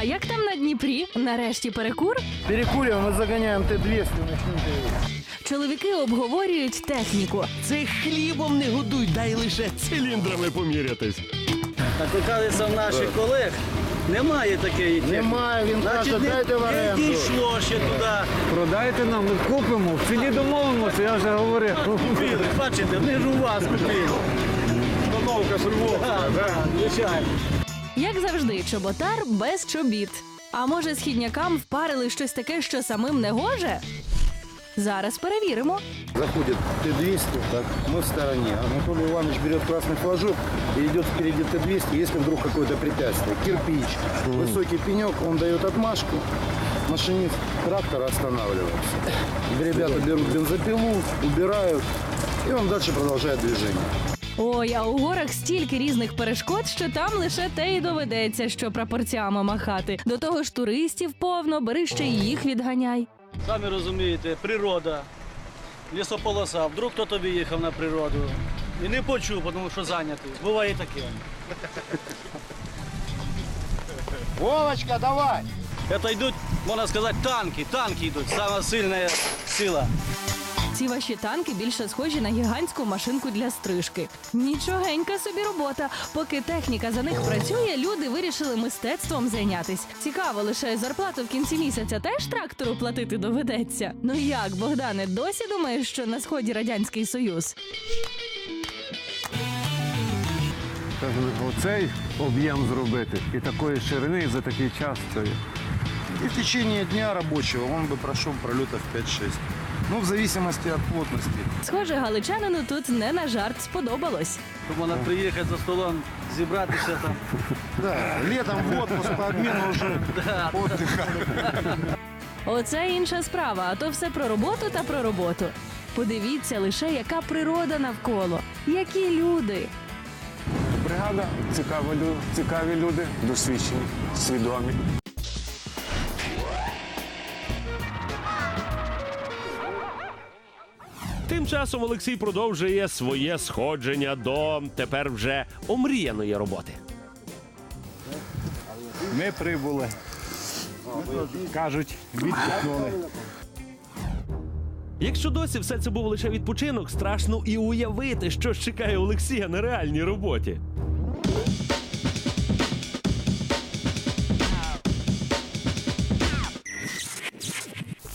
А як там на Дніпрі? Нарешті перекур? Перекуриваем и загоняем Т-200 начнем Чоловіки обговорюють техніку. Це хлібом не годуй, дай лише циліндрами помірятись. Накликалися в наших колег. Немає такої техніки. Немає, він каже, Значить, дайте в не оренду. дійшло ще туди. Продайте нам, ми купимо, в селі домовимося, я вже говорив. Купили, бачите, вони ж у вас купили. Установка с Так, так, звичайно. Як завжди, чоботар без чобіт. А може, східнякам впарили щось таке, що самим не гоже? Зараз перевіримо. Заходит Т-200, так, мы в стороне. Анатолий Иванович берет красный флажок и идет впереди Т-200, если вдруг какое-то препятствие. Кирпич, высокий пенек, он дает отмашку. Машинист трактора останавливается. Ребята берут бензопилу, убирают, и он дальше продолжает движение. Ой, а у горах стільки різних перешкод, що там лише те й доведеться, що прапорцями махати. До того ж, туристів повно, бери ще й їх відганяй. Самі розумієте, природа, лісополоса. Вдруг хто тобі їхав на природу. І не почув, тому що зайнятий. Буває і таке. Вовочка, давай! Це йдуть, можна сказати, танки. Танки йдуть. Сама сильна сила. Ці ваші танки більше схожі на гігантську машинку для стрижки. Нічогенька собі робота. Поки техніка за них працює, люди вирішили мистецтвом зайнятись. Цікаво, лише зарплату в кінці місяця теж трактору платити доведеться. Ну як, Богдане, досі думаєш, що на сході радянський союз? Оцей об'єм зробити і такої ширини і за такий час. И в течение дня рабочего он бы прошел пролетов 5-6. Ну, в зависимости от плотности. Схоже, галичанину тут не на жарт сподобалось. Щоб вона приїхати за столом, зібратися там. Да, летом в отпуск по обмену уже отдыха. Оце інша справа, а то все про роботу та про роботу. Подивіться лише, яка природа навколо, які люди. Бригада цікаві, лю- цікаві люди, досвідчені, свідомі. Тим часом Олексій продовжує своє сходження до тепер вже омріяної роботи. Ми прибули. Кажуть, відпихнули. Якщо досі все це був лише відпочинок, страшно і уявити, що ж чекає Олексія на реальній роботі.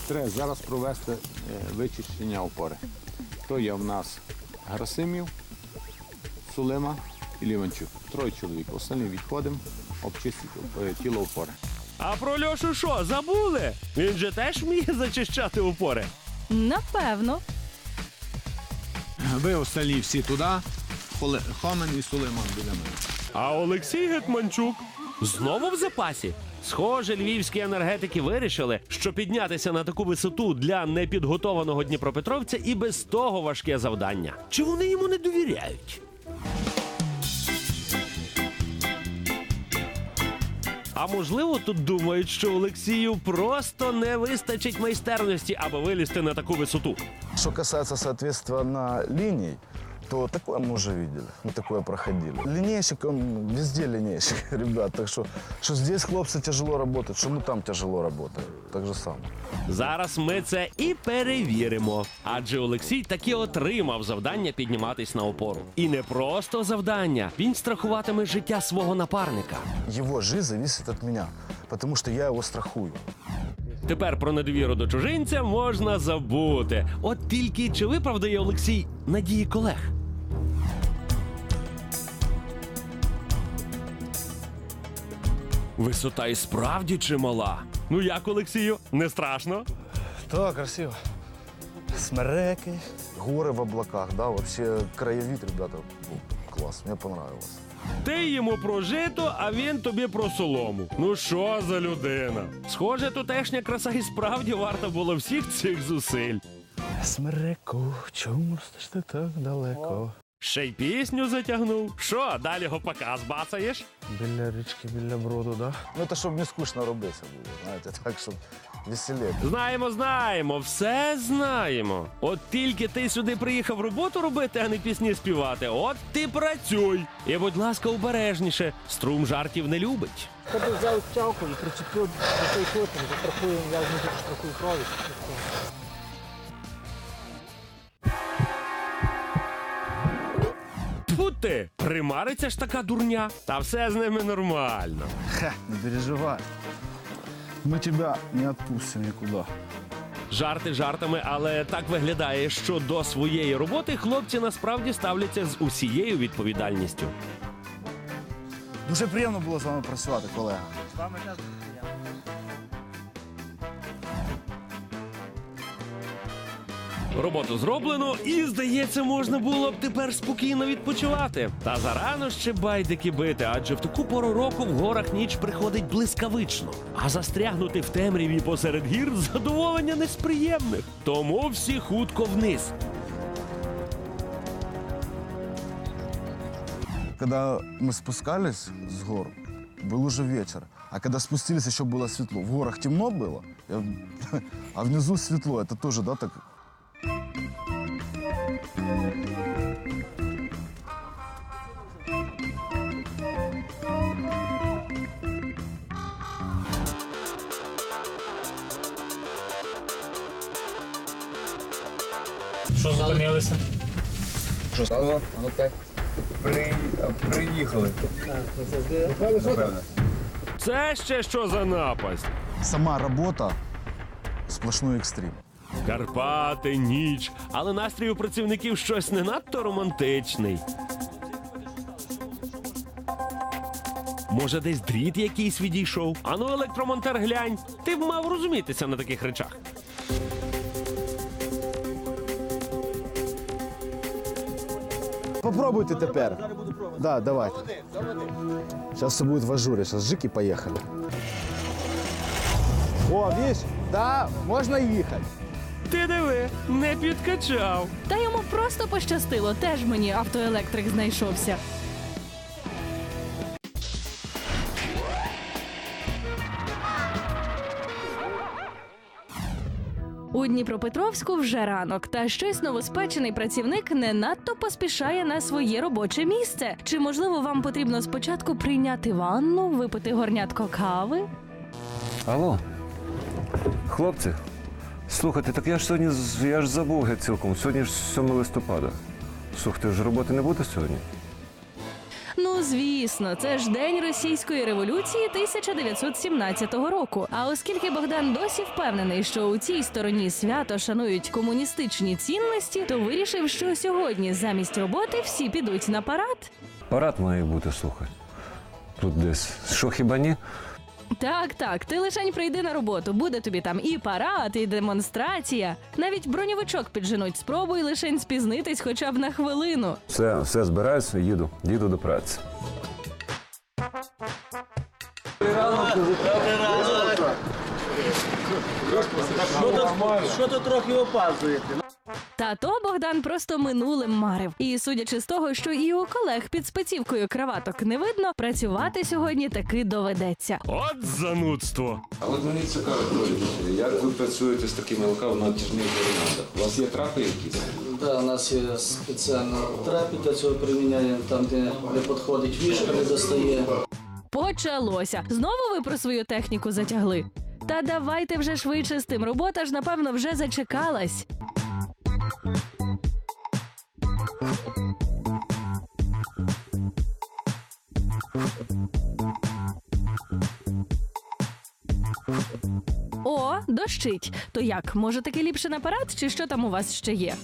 Треба зараз провести е, вичищення опори. То є в нас Грасимів, Сулима і Ліванчук. Троє чоловік. Останні відходимо, обчистити е, тіло опори. А про Льошу що, забули? Він же теж вміє зачищати опори. Напевно. Ви остальні всі туди, Холе- Хомен і Сулейман біля мене. А Олексій Гетманчук знову в запасі. Схоже, львівські енергетики вирішили, що піднятися на таку висоту для непідготованого дніпропетровця і без того важке завдання. Чи вони йому не довіряють? А можливо, тут думають, що Олексію просто не вистачить майстерності, аби вилізти на таку висоту. Что касается, соответственно, линий, то такое мы уже видели, мы такое проходили. Линейщик, он везде линейщик, ребят, так что, что здесь хлопцы тяжело работают, что мы там тяжело работаем, так же самое. Зараз ми це і перевіримо. Адже Олексій таки отримав завдання підніматись на опору. І не просто завдання. Він страхуватиме життя свого напарника. Его жизнь зависит от меня, потому что я его страхую. Тепер про недовіру до чужинця можна забути. От тільки чи виправдає Олексій надії колег? Висота і справді чимала. Ну як, Олексію, не страшно? Да, красиво. Смереки, горы в облаках, да, вообще краевид, ребята, ну, класс, мне понравилось. Ти йому про жито, а він тобі про солому. Ну що за людина? Схоже, тутешня краса і справді варта було всіх цих зусиль. Смирику, чому ж ти так далеко? Ще й пісню затягнув. Що, далі гопака збацаєш? Біля річки, біля броду, да? Ну, це щоб не скучно робити було, знаєте, так, щоб веселіше. Знаємо, знаємо, все знаємо. От тільки ти сюди приїхав роботу робити, а не пісні співати. От ти працюй. І, будь ласка, обережніше. Струм жартів не любить. Тобі взяв чавку і причепив до той котик, затрахуємо, я не штрафую крові. Ти, примариться ж така дурня. Та все з ними нормально. Ха, не переживай. Мы тебя не отпустим никуда. Жарти жартами, але так виглядає, що до своєї роботи хлопці насправді ставляться з усією відповідальністю. Дуже приємно було з вами працювати, колега. Роботу зроблено, і здається, можна було б тепер спокійно відпочивати. Та зарано ще байдики бити, адже в таку пору року в горах ніч приходить блискавично. А застрягнути в темряві посеред гір задоволення не з приємних. Тому всі хутко вниз. Когда мы спускались с гор, был уже вечер. А когда спустились, еще было светло. В горах темно было, я- а внизу светло. Это тоже, да, так? що зупинилися? Приїхали. Це ще що за напасть? Сама работа сплошной экстрим. Карпати, ніч, але настрій у працівників щось не надто романтичний. Може, десь дріт якийсь відійшов? Ану, електромонтер глянь. Ти б мав розумітися на таких речах. Попробуйте тепер. Да, давайте. Сейчас все будет в ажуре. Сейчас жик и поехали. О, видишь? Да, можно ехать. Ти диви, не підкачав. Та йому просто пощастило. Теж мені автоелектрик знайшовся. У Дніпропетровську вже ранок, та щось новоспечений працівник не надто поспішає на своє робоче місце. Чи можливо вам потрібно спочатку прийняти ванну, випити горнятко кави? Алло, хлопці, слухайте, так я ж сьогодні з- я ж забув геть цілком. Сьогодні ж 7 листопада. Слухайте, ж роботи не буде сьогодні? Ну, звісно, це ж день російської революції 1917 року. А оскільки Богдан досі впевнений, що у цій стороні свято шанують комуністичні цінності, то вирішив, що сьогодні замість роботи всі підуть на парад. Парад має бути, слухай. Тут десь. Що хіба ні? Так, так, ти лишень прийди на роботу. Буде тобі там і парад, і демонстрація. Навіть броньовичок підженуть. Спробуй лишень спізнитись хоча б на хвилину. Все, все збираюся, їду, їду до праці. Що то, що то трохи опаздуєте? Та то Богдан просто минулим марив. І судячи з того, що і у колег під спецівкою краваток не видно, працювати сьогодні таки доведеться. От занудство. А от мені цікаво, як ви працюєте з такими локально-натяжними гранатами? У вас є трапи якісь? Да, у нас є спеціально трапи для цього приміняємо, там, де не підходить вішка, не достає. Почалося. Знову ви про свою техніку затягли. Та давайте вже швидше з тим. Робота ж, напевно, вже зачекалась. О, дощить. То як, може таки ліпше на чи що там у вас ще є?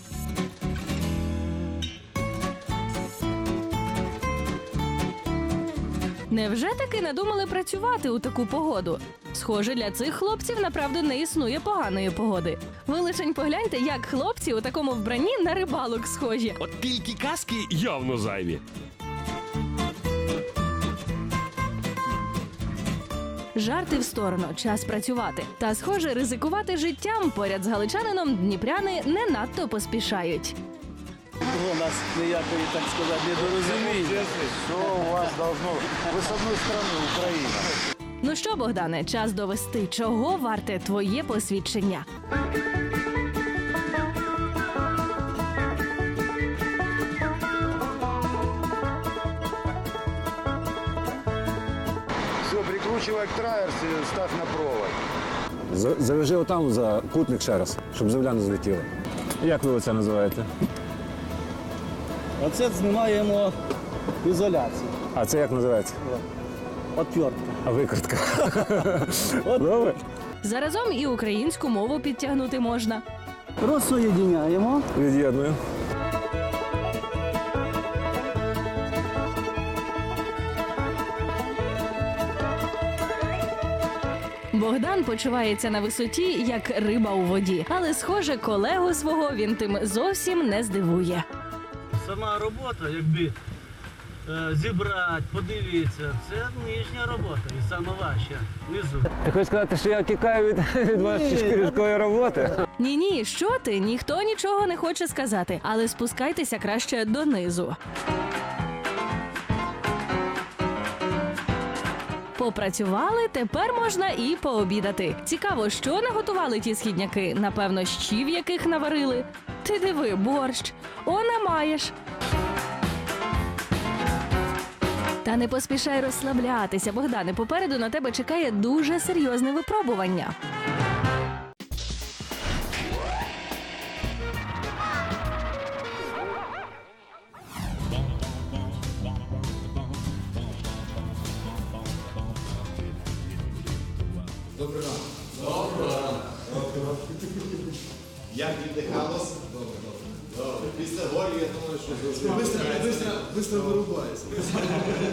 Невже таки надумали працювати у таку погоду? Схоже, для цих хлопців направду не існує поганої погоди. Ви лишень погляньте, як хлопці у такому вбранні на рибалок схожі. От тільки каски явно зайві. Жарти в сторону, час працювати. Та, схоже, ризикувати життям поряд з галичанином дніпряни не надто поспішають. було нас ніякої, так сказати, недорозуміння. Все у вас должно... Вы с одной стороны Украина. Ну що, Богдане, час довести, чого варте твоє посвідчення. Все, прикручивай к траверсе, ставь на провод. Завяжи отам за кутник ще раз, щоб земля не злетіла. Як ви це називаєте? Оце знімаємо ізоляцію. А це як називається? Отвертка. А викрутка. Добре. Заразом і українську мову підтягнути можна. Розсоєдиняємо. Від'єдную. Богдан почувається на висоті, як риба у воді, але, схоже, колегу свого він тим зовсім не здивує. Сама робота, якби зібрати, подивитися, це нижня робота і саме важча, внизу. Ти хочеш сказати, що я тікаю від, від вашої шкіряшкої роботи? Ні, ні, що ти? Ніхто нічого не хоче сказати, але спускайтеся краще донизу. Попрацювали, тепер можна і пообідати. Цікаво, що наготували ті східняки. Напевно, щів яких наварили. Ти диви, борщ. Она маєш. Та не поспішай розслаблятися, Богдане. Попереду на тебе чекає дуже серйозне випробування.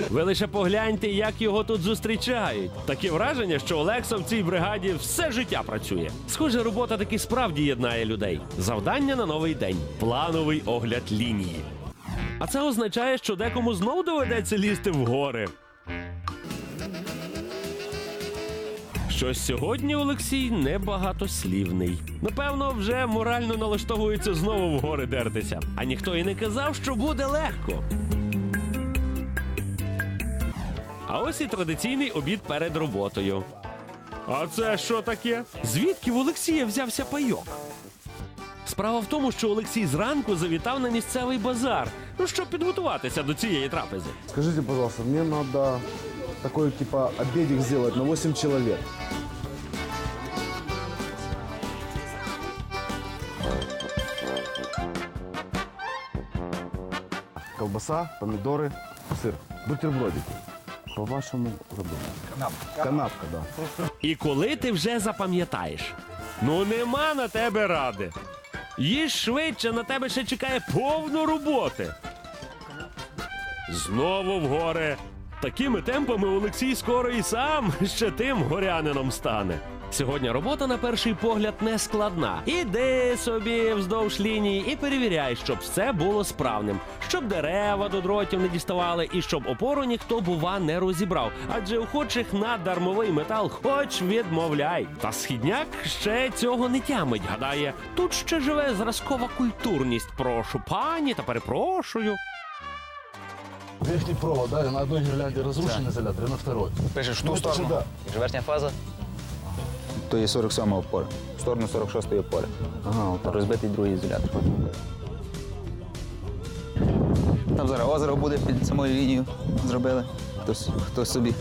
Ви лише погляньте, як його тут зустрічають. Таке враження, що Олекса в цій бригаді все життя працює. Схоже, робота таки справді єднає людей. Завдання на новий день плановий огляд лінії. А це означає, що декому знову доведеться лізти в гори. Щось сьогодні Олексій небагатослівний. Напевно, вже морально налаштовується знову в гори дертися. А ніхто і не казав, що буде легко. А ось і традиційний обід перед роботою. А це що таке? Звідки в Олексія взявся пайок? Справа в тому, що Олексій зранку завітав на місцевий базар, ну щоб підготуватися до цієї трапези. Скажите, пожалуйста, мне надо такой типа обедик сделать на 8 человек. Колбаса, помидоры, сыр. Бутербродик. По-вашему забыл. Канапка. Канапка, да. І коли ти вже запам'ятаєш, ну нема на тебе ради. Їж швидше, на тебе ще чекає повно роботи. Знову в гори. Такими темпами Олексій скоро і сам ще тим горянином стане. Сьогодні робота на перший погляд не складна. Іди собі вздовж лінії і перевіряй, щоб все було справним, щоб дерева до дротів не діставали і щоб опору ніхто, бува, не розібрав. Адже охочих на дармовий метал хоч відмовляй. Та східняк ще цього не тямить. Гадає, тут ще живе зразкова культурність. Прошу пані та перепрошую. Верхний провод, да, на одной гирлянде разрушен изолятор, и на второй. Пишеш в Ну, ту это же сторону. да. Ж верхня фаза. То є 47 опора. В сторону 46 опори. Ага, вот так. Розбитий другий ізолятор. Там зараз озеро буде під самою лінією. Зробили. Хтось, хтось собі.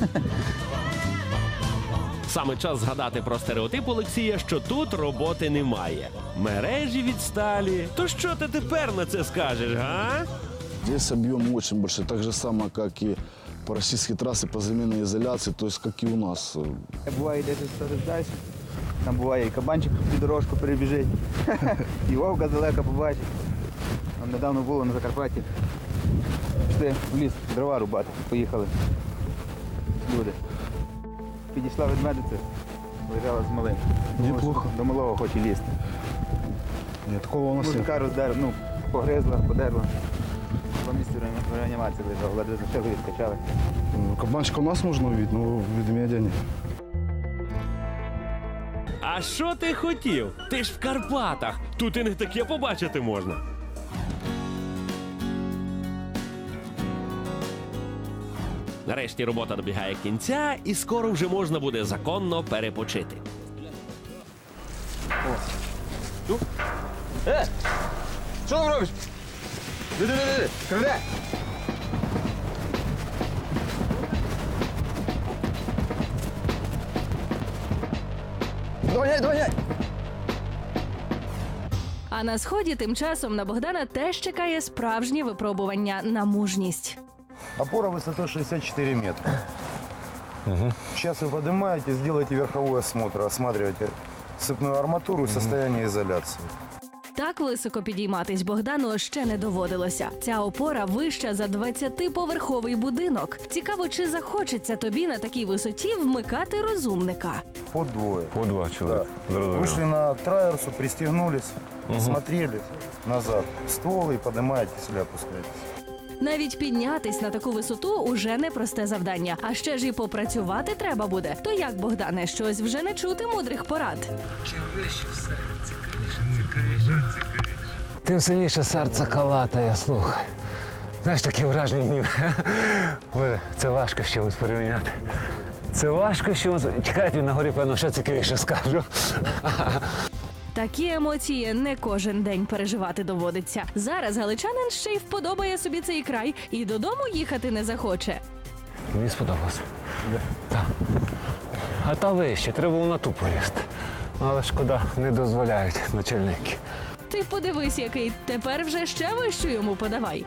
Саме час згадати про стереотип Олексія, що тут роботи немає. Мережі відсталі. То що ти тепер на це скажеш, га? Здесь объем очень большой, так же самое, как и по российской трассе по замене изоляции, то есть как и у нас. Буває десь трохи далі. Там буває і кабанчик під дорожку перебіжить. І вовка далеко побачить. Там недавно було на Закарпатті. Пішли в ліс дрова рубати. Поїхали. Люди. Підійшла ведмедиця, лежала з малим. Неплохо. До малого хоче лізти. Нет, такого у нас. Мужика роздер, ну, погризла, подерла два місяці в реанімації лежав, ледве за себе відкачали. Ну, Кабанчик у нас можна від, ну від медя ні. А що ти хотів? Ти ж в Карпатах. Тут і не таке побачити можна. Нарешті робота добігає кінця, і скоро вже можна буде законно перепочити. О. Е! Що ти робиш? Диди, диди, диди, краде! Доганяй, доганяй! А на сході тим часом на Богдана теж чекає справжнє випробування на мужність. Опора высотой 64 метра. Сейчас вы поднимаете, сделаете верховой осмотр, осматриваете сыпную арматуру и состояние изоляции. Так високо підійматись Богдану ще не доводилося. Ця опора вища за 20-поверховий будинок. Цікаво, чи захочеться тобі на такій висоті вмикати розумника. По двое. По два чоловіка. Зрозуміло. Вышли на траверсу, пристегнулись, смотрели назад в ствол и поднимаетесь или опускаетесь. Навіть піднятись на таку висоту уже непросте завдання. А ще ж і попрацювати треба буде. То як, Богдане, щось вже не чути мудрих порад. Тим сильніше серце калатає, слухай. Знаєш, таке враження. Ой, Це важко з чимось порівняти. Це важко з чимось. Чекайте, на горі, певно, ще цікавіше скажу. Такі емоції не кожен день переживати доводиться. Зараз галичанин ще й вподобає собі цей край і додому їхати не захоче. Мені сподобалось. Так. А та вище, треба було на ту полізти. Але шкода, не дозволяють начальники. Ти подивись, який тепер вже ще вищу йому подавай.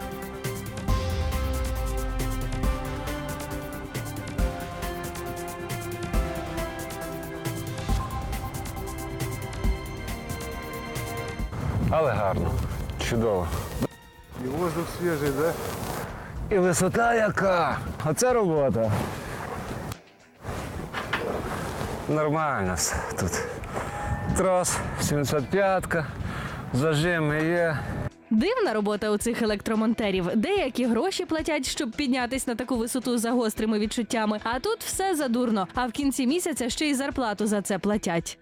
Але гарно. Чудово. И воздух свежий, да? І висота яка. Оце робота. Нормально все тут. Трос, 75-ка, зажими є. Дивна робота у цих електромонтерів. Деякі гроші платять, щоб піднятись на таку висоту за гострими відчуттями. А тут все задурно. А в кінці місяця ще й зарплату за це платять.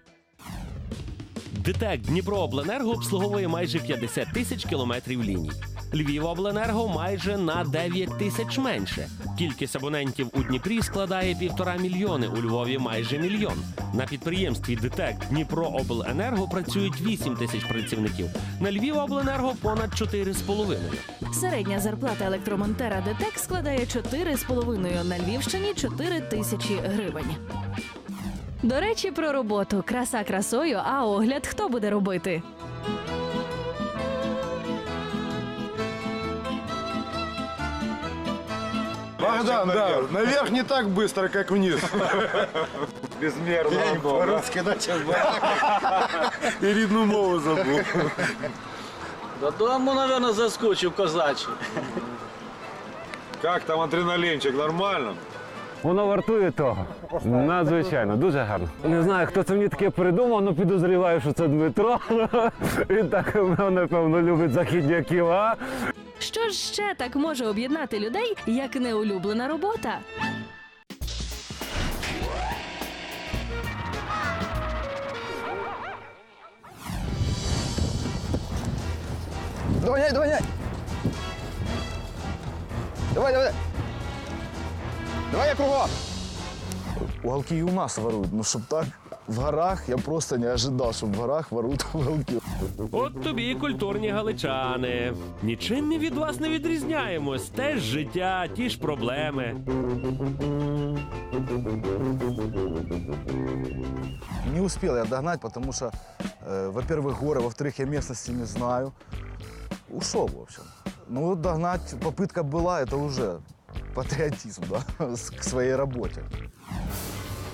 ДТЕК Дніпрообленерго обслуговує майже 50 тисяч кілометрів ліній. Львівобленерго майже на 9 тисяч менше. Кількість абонентів у Дніпрі складає півтора мільйони, у Львові майже мільйон. На підприємстві ДТЕК Дніпрообленерго працюють 8 тисяч працівників. На Львівобленерго понад 4,5. Середня зарплата електромонтера ДТЕК складає 4,5, на Львівщині 4 тисячі гривень. До речі, про роботу. Краса красою, а огляд хто буде робити? Богдан, да, наверх не так быстро, как вниз. Безмерно. По-русски начал. И рідну мову забув. Додому, мабуть, заскочив козачий. Как там адреналинчик, нормально? Воно вартує того. Надзвичайно, дуже гарно. Не знаю, хто це мені таке придумав, але підозріваю, що це Дмитро. Він так, напевно, любить західняків, а? Що ж ще так може об'єднати людей, як неулюблена робота? Доганяй, доганяй! Давай, давай! Давай я кругом! Уголки и у нас воруют. Ну, чтоб так в горах, я просто не ожидал, что в горах воруют уголки. От тобі і культурні галичани. Нічим ми від вас не відрізняємось. Теж життя, ті ж проблеми. Не успел я догнать, потому что, э, во-первых, горы, во-вторых, я местности не знаю. Ушел, в общем. Ну, вот догнать попытка была, это уже патриотизм, да, к своей работе.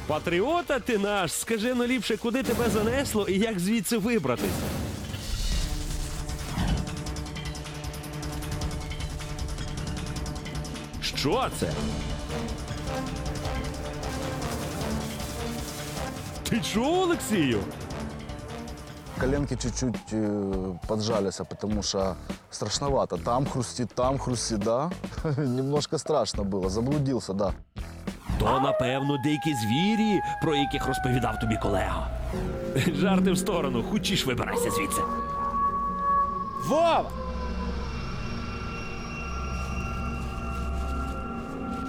Патріота ти наш, скажи ну ліпше, куди тебе занесло і як звідси вибратись. Що це? Ти чув, Олексію? Коленки чуть-чуть э, поджались, а потому что страшновато. Там хрустит, там хрустит, да. Немножко страшно было, заблудился, да. То, напевно, дикі звірі, про яких розповідав тобі колега. Жарти в сторону, хочеш вибирайся звідси. Вова!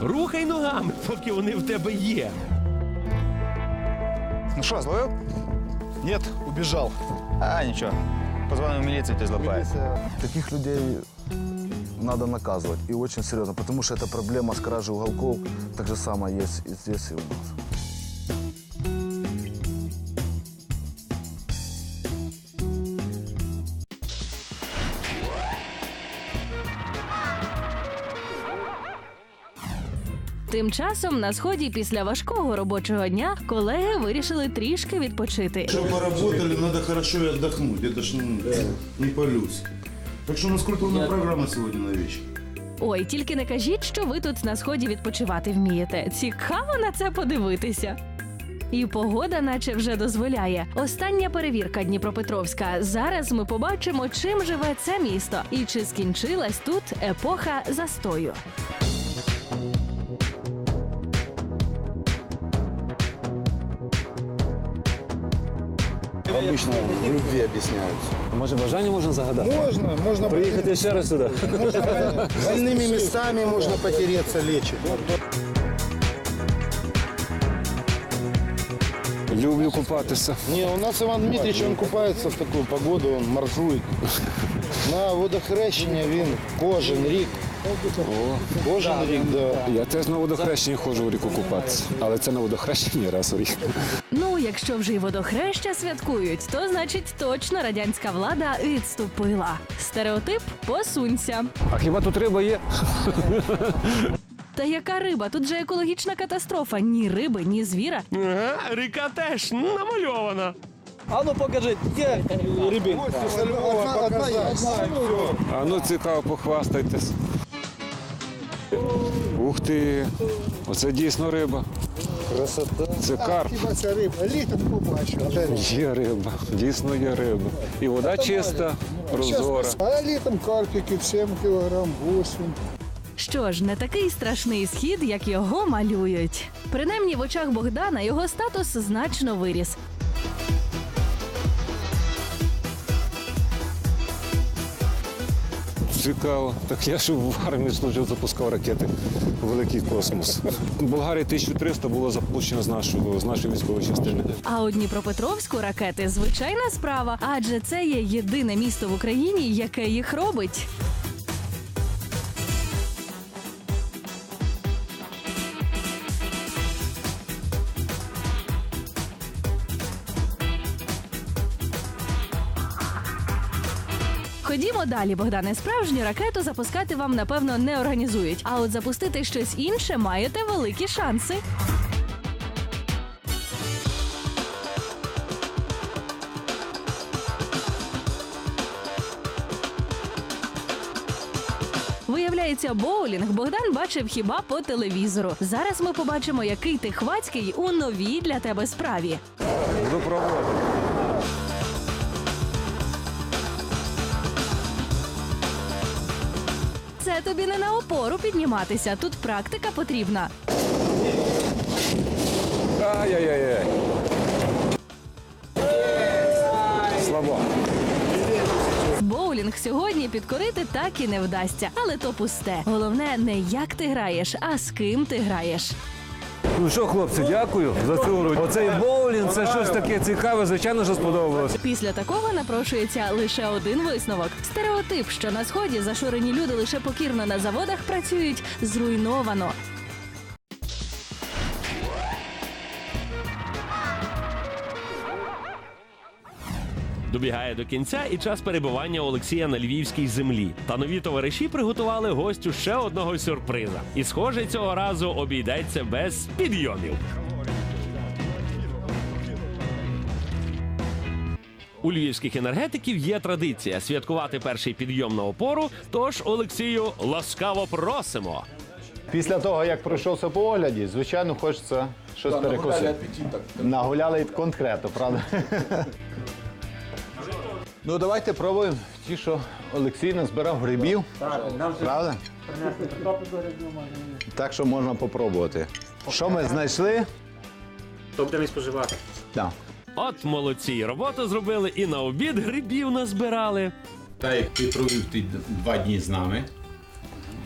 Рухай ногами, поки вони в тебе є. Ну що, зловив? Нет, убежал. А, ничего. Позвонив в милицию, ты злопає. Таких людей надо наказывать. И очень серьезно. Потому что эта проблема с кражей уголков так же самое есть и здесь, и у нас. Тим часом на сході після важкого робочого дня колеги вирішили трішки відпочити. Чтобы поработали, надо хорошо и отдохнуть. Это ж ну, не по-людски. Так что насколько у нас программа сегодня на вечер? Ой, тільки не кажіть, що ви тут на сході відпочивати вмієте. Цікаво на це подивитися. І погода, наче вже дозволяє. Остання перевірка Дніпропетровська. Зараз ми побачимо, чим живе це місто і чи скінчилась тут епоха застою. Обычно в любви объясняются. Може, бажання можна загадати? Можно, можно Приїхати ще раз сюди. больными местами можно потереться, лечит. Люблю купатися. Не, у нас Иван Дмитриевич, он купается в такую погоду, он моржует. На водохрещення він кожен рік. Кожен рік, да. Я теж на водохрещенні ходжу в ріку купатися, але це на водохрещенні раз у рік. Ну, якщо вже й водохреща святкують, то значить точно радянська влада відступила. Стереотип посунься. А хіба тут риба є? Та яка риба? Тут же екологічна катастрофа. Ні риби, ні звіра. Ага, ріка теж намальована. А ну покажи, де рибин? А ну цікаво, похвастайтесь. Ух ти! Оце дійсно риба. Красота. Це карп. Ця риба, літом побачив. Є риба, дійсно є риба. І вода чиста, прозора. А літом карпики 7 кілограм, 8. Що ж, не такий страшний схід, як його малюють. Принаймні в очах Богдана його статус значно виріс. Цікаво. Так я ж в армії служив, запускав ракети у великий космос. Болгарії 1300 було запущено з нашого з нашої військової частини. А у Дніпропетровську ракети звичайна справа, адже це є єдине місто в Україні, яке їх робить. Далі, Богдане. Справжню ракету запускати вам напевно не організують. А от запустити щось інше маєте великі шанси. Виявляється, боулінг Богдан бачив хіба по телевізору. Зараз ми побачимо, який ти хвацький у новій для тебе справі. Буду Це тобі не на опору підніматися. Тут практика потрібна. Ай-яй-яй. Слабо. Боулінг сьогодні підкорити так і не вдасться, але то пусте. Головне не як ти граєш, а з ким ти граєш. Ну що, хлопці, дякую за цю гру. Оцей боулінг це щось таке цікаве, звичайно, що сподобалося. Після такого напрошується лише один висновок: стереотип, що на сході зашурені люди лише покірно на заводах працюють, зруйновано. Добігає до кінця і час перебування Олексія на львівській землі. Та нові товариші приготували гостю ще одного сюрприза. І, схоже, цього разу обійдеться без підйомів. У львівських енергетиків є традиція святкувати перший підйом на опору. Тож, Олексію, ласкаво просимо. Після того, як пройшовся по огляді, звичайно, хочеться щось перекусити. Нагуляли конкретно, правда? Ну, давайте пробуємо ті, що Олексій назбирав грибів. Правда? Так що можна попробувати. Що ми знайшли? То будемо споживати. Так. От молодці, роботу зробили і на обід грибів назбирали. Так як ти провів ти два дні з нами,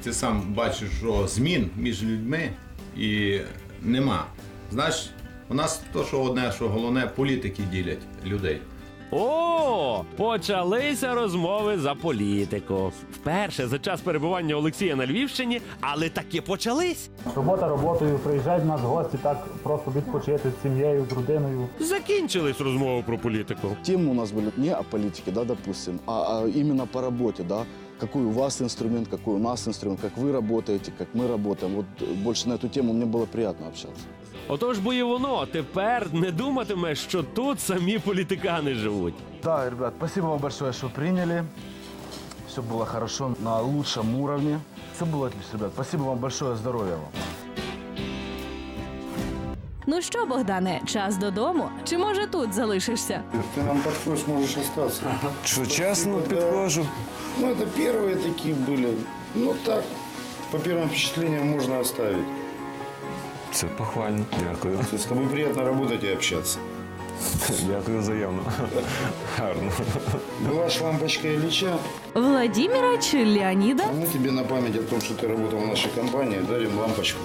ти сам бачиш, що змін між людьми і нема. Знаєш, у нас то, що одне, що головне, політики ділять людей. О, почалися розмови за політику. Вперше за час перебування Олексія на Львівщині, але таки почались. Робота роботою, приїжджають в нас гості так просто відпочити з сім'єю, з родиною. Закінчились розмови про політику. Темы у нас были не о политике, да, допустим, а, а именно по работе, да Какой у вас инструмент, какой у нас инструмент, как вы работаете, как мы работаем. Вот э, больше на эту тему мне было приятно общаться. Отож, бо і воно тепер не думатиме, що тут самі політикани живуть. Да, ребят, спасибо вам большое, что приняли. Все было хорошо, на лучшем уровне. Все было отлично, ребят. Спасибо вам большое, здоровья вам. Ну що, Богдане, час додому? Чи може тут залишишся? Ты нам подходишь, можешь остаться. Что, честно Да. подхожу? Ну, это первые такие были. Ну, так, по первым впечатлениям можно оставить. Це похвально. Дякую. То есть с тобой приятно работать и общаться. Дякую взаємно. Гарно. Была ж лампочка Ильича. Владіміра чи Леоніда? А мы тебе на память о том, что ты работал в нашей компании, дарим лампочку.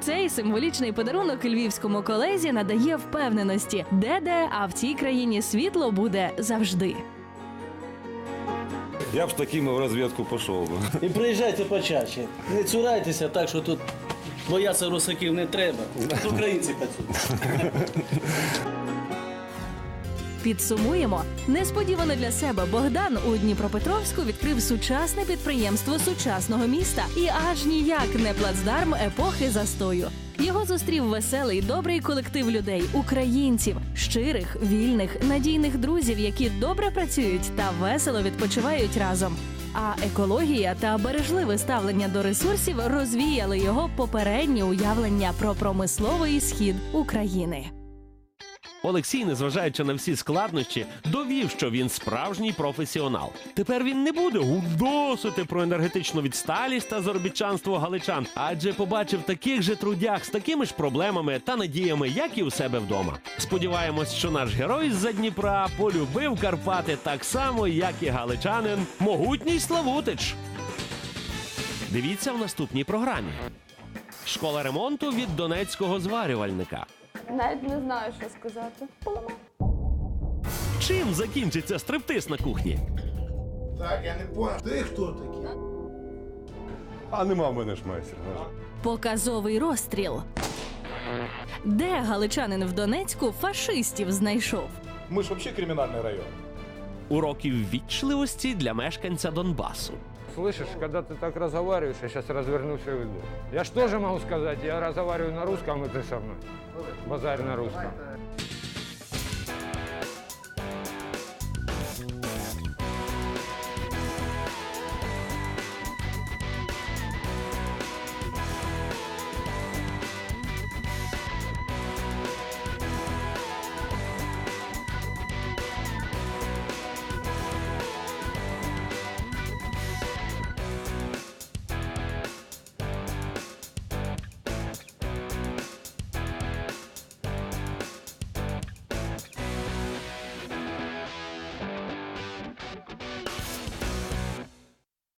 Цей символічний подарунок львівському колезі надає впевненості, де де, а в цій країні світло буде завжди. Я б з такими в розвідку пішов би. І приїжджайте почаще. Не цурайтеся так, що тут бояться русаків не треба. Тут українці працюють. Підсумуємо. Несподівано для себе Богдан у Дніпропетровську відкрив сучасне підприємство сучасного міста і аж ніяк не плацдарм епохи застою. Його зустрів веселий, добрий колектив людей, українців, щирих, вільних, надійних друзів, які добре працюють та весело відпочивають разом. А екологія та бережливе ставлення до ресурсів розвіяли його попередні уявлення про промисловий схід України. Олексій, незважаючи на всі складнощі, довів, що він справжній професіонал. Тепер він не буде гудосити про енергетичну відсталість та заробітчанство галичан, адже побачив таких же трудях з такими ж проблемами та надіями, як і у себе вдома. Сподіваємось, що наш герой з-за Дніпра полюбив Карпати так само, як і галичанин, могутній Славутич. Дивіться в наступній програмі. Школа ремонту від донецького зварювальника. Навіть не знаю, що сказати. Чим закінчиться стриптиз на кухні? Так, я не понял. Ты кто такие? А нема в мене ж майстер. Показовий розстріл. Де галичанин в Донецьку фашистів знайшов? Ми ж взагалі кримінальний район. Уроків вічливості для мешканця Донбасу. Слышишь, когда ты так разговариваешь, я сейчас развернусь и уйду. Я ж тоже могу сказать, я разговариваю на русском, и ты со мной. Базарь на русском.